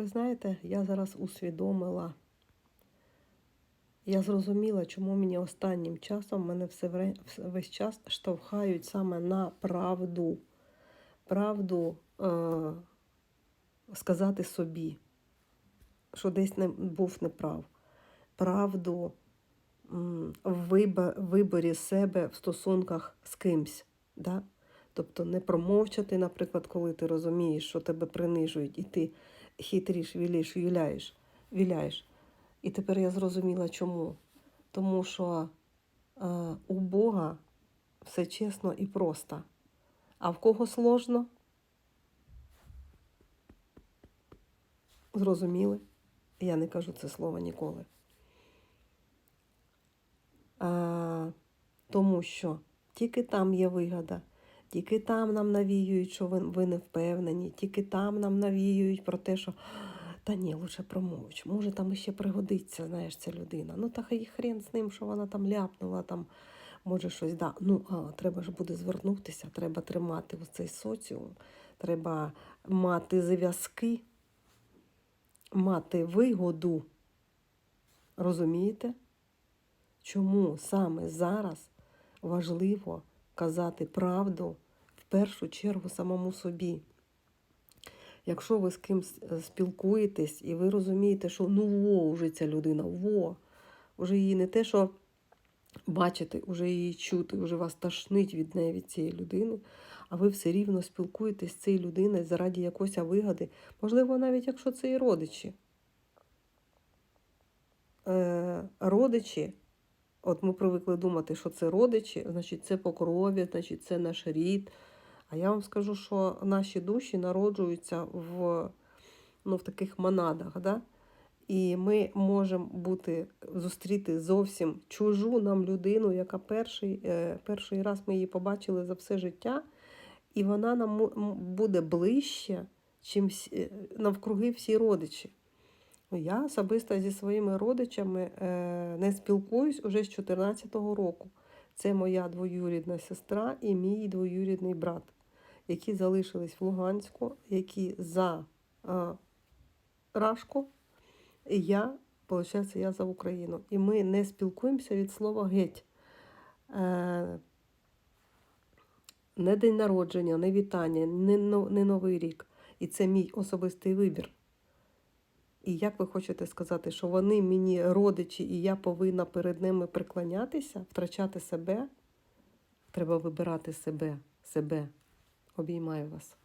ви знаєте, я зараз усвідомила. Я зрозуміла, чому мені останнім часом мене все весь час штовхають саме на правду. Правду е- сказати собі, що десь не був неправ. Правду в виборі себе в стосунках з кимсь. Да? Тобто не промовчати, наприклад, коли ти розумієш, що тебе принижують, і ти хитріш, віліш, віляєш, віляєш. І тепер я зрозуміла, чому. Тому що е, у Бога все чесно і просто. А в кого сложно? Зрозуміли? Я не кажу це слово ніколи. А, тому що тільки там є вигода, тільки там нам навіюють, що ви, не впевнені, тільки там нам навіюють про те, що та ні, лучше промовч. Може, там іще пригодиться, знаєш, ця людина. Ну, та хай хрен з ним, що вона там ляпнула, там, може, щось да. Ну, а, треба ж буде звернутися, треба тримати ось цей соціум, треба мати зв'язки, мати вигоду. Розумієте? Чому саме зараз важливо казати правду в першу чергу самому собі? Якщо ви з кимсь е, спілкуєтесь і ви розумієте, що ну во, вже ця людина, во, вже її не те, що бачити, вже її чути, вже вас тошнить від неї від цієї людини, а ви все рівно спілкуєтесь з цією людиною заради якоїсь вигоди, можливо, навіть якщо це і родичі. Е, родичі, от ми привикли думати, що це родичі, значить, це по крові, значить, це наш рід. А я вам скажу, що наші душі народжуються в, ну, в таких монадах. Да? І ми можемо бути, зустріти зовсім чужу нам людину, яка перший, е, перший раз ми її побачили за все життя, і вона нам буде ближче, чим е, навкруги всі родичі. Я особисто зі своїми родичами е, не спілкуюсь уже з 14-го року. Це моя двоюрідна сестра і мій двоюрідний брат, які залишились в Луганську, які за Рашку, і я, виходить, я за Україну. І ми не спілкуємося від слова геть. Е, не день народження, не вітання, не Новий рік. І це мій особистий вибір. І як ви хочете сказати, що вони мені родичі, і я повинна перед ними приклонятися, втрачати себе? Треба вибирати себе, себе. Обіймаю вас.